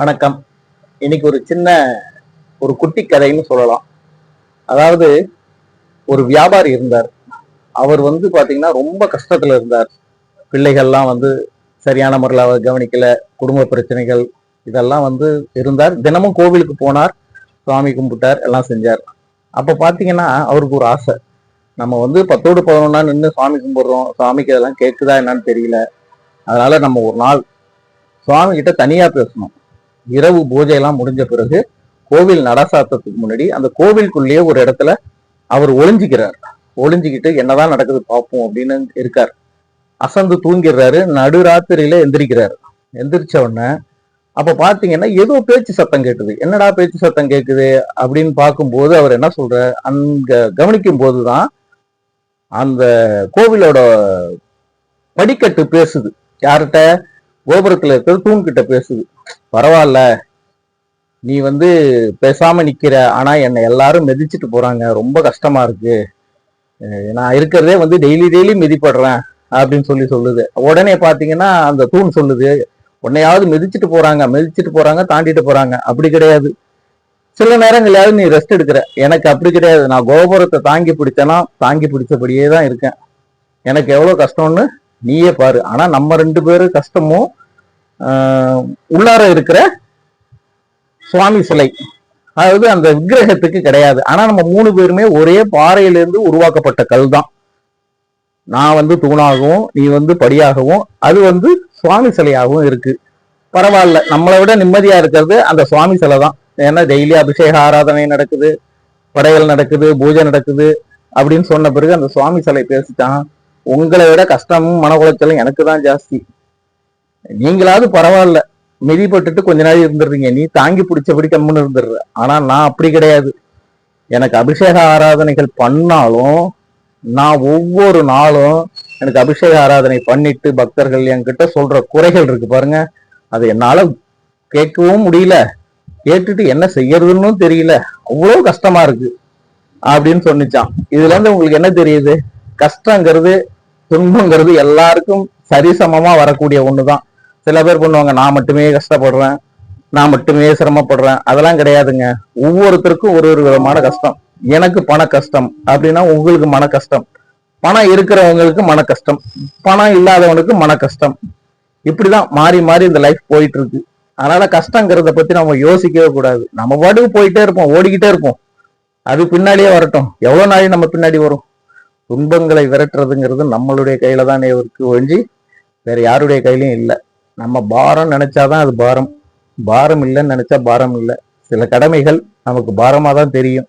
வணக்கம். இன்னைக்கு ஒரு சின்ன ஒரு குட்டி கதைன்னு சொல்லலாம். அதாவது ஒரு வியாபாரி இருந்தார். அவர் வந்து பாத்தீங்கன்னா ரொம்ப கஷ்டத்துல இருந்தார். பிள்ளைகள்லாம் வந்து சரியான முறையில் அவர் கவனிக்கல. குடும்ப பிரச்சனைகள் இதெல்லாம் வந்து இருந்தார். தினமும் கோவிலுக்கு போனார். சுவாமி கும்பிட்டார். எல்லாம் செஞ்சார். அப்போ பார்த்தீங்கன்னா அவருக்கு ஒரு ஆசை. நம்ம வந்து பத்தோடு பதினொன்னா நின்று சாமி கும்பிடுறோம். சாமிக்கு அதெல்லாம் கேட்குதா என்னன்னு தெரியல. அதனால நம்ம ஒரு நாள் சுவாமி கிட்ட தனியா பேசணும். இரவு பூஜை எல்லாம் முடிஞ்ச பிறகு கோவில் நடசாத்தத்துக்கு முன்னாடி அந்த கோவிலுக்குள்ளேயே ஒரு இடத்துல அவர் ஒளிஞ்சிக்கிறார். ஒளிஞ்சிக்கிட்டு என்னதான் நடக்குது பார்ப்போம் அப்படின்னு இருக்கார். அசந்து தூங்கிடுறாரு. நடுராத்திரியில எந்திரிக்கிறாரு. எந்திரிச்ச உடனே அப்ப பாத்தீங்கன்னா ஏதோ பேச்சு சத்தம் கேட்டுது என்னடா பேச்சு சத்தம் கேட்குது அப்படின்னு பார்க்கும்போது அவர் என்ன சொல்றாரு? அங்க கவனிக்கும் போதுதான் அந்த கோவிலோட படிக்கட்டு பேசுது. யார்கிட்ட? கோபுரத்துல இருக்கிற தூண்கிட்ட பேசுது. பரவாயில்ல. நீ வந்து பேசாம நிக்கிற. ஆனா என்னை எல்லாரும் மிதிச்சிட்டு போறாங்க. ரொம்ப கஷ்டமா இருக்கு. நான் இருக்கிறதே வந்து டெய்லி டெய்லி மிதிப்படுறேன் அப்படின்னு சொல்லி சொல்லுது. உடனே பாத்தீங்கன்னா அந்த தூண் சொல்லுது. உன்னையாவது மிதிச்சிட்டு போறாங்க. மிதிச்சிட்டு போறாங்க தாண்டிட்டு போறாங்க. அப்படி கிடையாது. சில நேரங்களையாவது நீ ரெஸ்ட் எடுக்கிற. எனக்கு அப்படி கிடையாது. நான் கோபுரத்தை தாங்கி பிடிச்சேன்னா தாங்கி பிடிச்சபடியே தான் இருக்கேன். எனக்கு எவ்வளவு கஷ்டம்னு நீயே பாரு. ஆனா நம்ம ரெண்டு பேரும் கஷ்டமும் ஆஹ் உள்ளார இருக்கிற சுவாமி சிலை. அதாவது அந்த விக்கிரகத்துக்கு கிடையாது. ஆனா நம்ம மூணு பேருமே ஒரே பாறையிலிருந்து உருவாக்கப்பட்ட கல் தான். நான் வந்து தூணாகவும் நீ வந்து படியாகவும் அது வந்து சுவாமி சிலையாகவும் இருக்கு. பரவாயில்ல. நம்மளை விட நிம்மதியா இருக்கிறது அந்த சுவாமி சிலை தான். ஏன்னா டெய்லி அபிஷேக ஆராதனை நடக்குது படையல் நடக்குது பூஜை நடக்குது அப்படின்னு சொன்ன பிறகு அந்த சுவாமி சிலை பேசிட்டான். உங்களை விட கஷ்டமும் மன உளைச்சலும் எனக்கு தான் ஜாஸ்தி. நீங்களாவது பரவாயில்ல. மிதிப்பட்டுட்டு கொஞ்ச நாள் இருந்துடுறீங்க. நீ தாங்கி பிடிச்சபடி கம்முன்னு இருந்துடுற. ஆனா நான் அப்படி கிடையாது. எனக்கு அபிஷேக ஆராதனைகள் பண்ணாலும் நான் ஒவ்வொரு நாளும் எனக்கு அபிஷேக ஆராதனை பண்ணிட்டு பக்தர்கள் என்கிட்ட சொல்ற குறைகள் இருக்கு பாருங்க. அது என்னால கேட்கவும் முடியல. கேட்டுட்டு என்ன செய்யறதுன்னு தெரியல. அவ்வளோ கஷ்டமா இருக்கு. அப்படின்னு சொன்னிச்சான். இதுல இருந்து உங்களுக்கு என்ன தெரியுது? கஷ்டங்கிறது துன்பங்கிறது எல்லாருக்கும் சரிசமமா வரக்கூடிய ஒண்ணுதான். சில பேர் பண்ணுவாங்க நான் மட்டுமே கஷ்டப்படுறேன் நான் மட்டுமே சிரமப்படுறேன். அதெல்லாம் கிடையாதுங்க. ஒவ்வொருத்தருக்கும் ஒரு ஒரு விதமான கஷ்டம். எனக்கு பண கஷ்டம் அப்படின்னா உங்களுக்கு மன கஷ்டம். பணம் இருக்கிறவங்களுக்கு மன கஷ்டம். பணம் இல்லாதவனுக்கு மன கஷ்டம். இப்படிதான் மாறி மாறி இந்த லைஃப் போயிட்டு இருக்கு அதனால கஷ்டங்கிறத பத்தி நம்ம யோசிக்கவே கூடாது. நம்ம பாட்டுக்கு போயிட்டே இருப்போம் ஓடிக்கிட்டே இருப்போம். அது பின்னாடியே வரட்டும். எவ்வளவு நாளைக்கு நம்ம பின்னாடி வரும்? துன்பங்களை விரட்டுறதுங்கிறது நம்மளுடைய கையில தானே இருக்கு ஒழிஞ்சு வேற யாருடைய கையிலையும் இல்லை. நம்ம பாரம் நினைச்சாதான் அது பாரம். பாரம் இல்லைன்னு நினைச்சா பாரம் இல்லை. சில கடமைகள் நமக்கு பாரமாக தான் தெரியும்.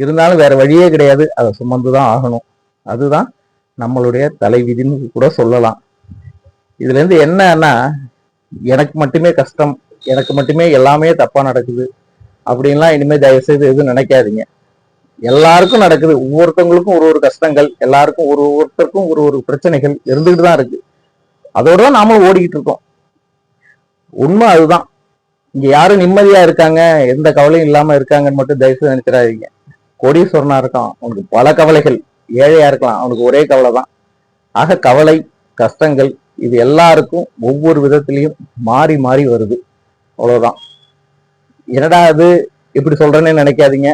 இருந்தாலும் வேற வழியே கிடையாது. அதை சுமந்து தான் ஆகணும். அதுதான் நம்மளுடைய தலைவிதின்னு கூட சொல்லலாம். இதுலேருந்து என்னன்னா எனக்கு மட்டுமே கஷ்டம் எனக்கு மட்டுமே எல்லாமே தப்பாக நடக்குது அப்படின்லாம் இனிமேல் தயவு செய்து எதுவும் நினைக்காதீங்க. எல்லாருக்கும் நடக்குது. ஒவ்வொருத்தவங்களுக்கும் ஒரு ஒரு கஷ்டங்கள் எல்லாருக்கும் ஒரு ஒருத்தருக்கும் ஒரு ஒரு பிரச்சனைகள் இருந்துகிட்டு தான் இருக்கு. அதோட தான் நாமளும் ஓடிக்கிட்டு இருக்கோம். உண்மை அதுதான். இங்க யாரும் நிம்மதியா இருக்காங்க எந்த கவலையும் இல்லாம இருக்காங்கன்னு மட்டும் தயவு நினைச்சிடாதீங்க. கோடீஸ்வரனா இருக்கான். அவனுக்கு பல கவலைகள். ஏழையா இருக்கலாம். அவனுக்கு ஒரே கவலை தான். ஆக கவலை கஷ்டங்கள் இது எல்லாருக்கும் ஒவ்வொரு விதத்திலையும் மாறி மாறி வருது. அவ்வளவுதான். என்னடா அது இப்படி சொல்றேன்னு நினைக்காதீங்க.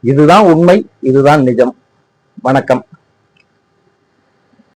இதுதான் உண்மை இதுதான் நிஜம். வணக்கம்.